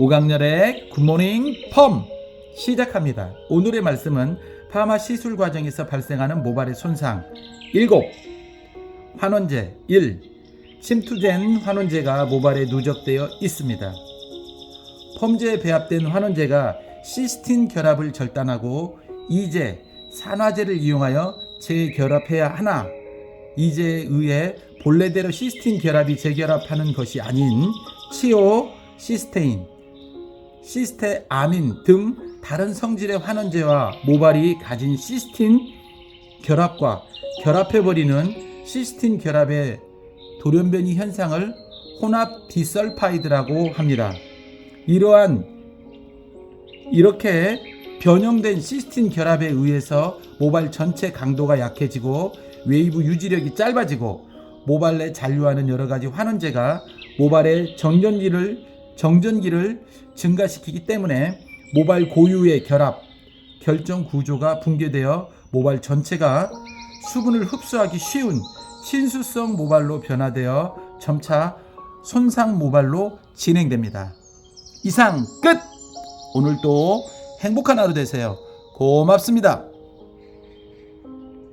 오강렬의 굿모닝 펌 시작합니다. 오늘의 말씀은 파마 시술 과정에서 발생하는 모발의 손상 7. 환원제 1. 침투된 환원제가 모발에 누적되어 있습니다. 펌제에 배합된 환원제가 시스틴 결합을 절단하고 이제 산화제를 이용하여 재결합해야 하나 이제에 의해 본래대로 시스틴 결합이 재결합하는 것이 아닌 치오, 시스테인, 시스테아민 등 다른 성질의 환원제와 모발이 가진 시스틴 결합과 결합해버리는 시스틴 결합의 돌연변이 현상을 혼합 디설파이드라고 합니다. 이러한 이렇게 변형된 시스틴 결합에 의해서 모발 전체 강도가 약해지고 웨이브 유지력이 짧아지고 모발 내 잔류하는 여러 가지 환원제가 모발의 정전기를 정전기를 증가시키기 때문에 모발 고유의 결합 결정 구조가 붕괴되어 모발 전체가 수분을 흡수하기 쉬운 친수성 모발로 변화되어 점차 손상 모발로 진행됩니다. 이상 끝! 오늘도 행복한 하루 되세요. 고맙습니다.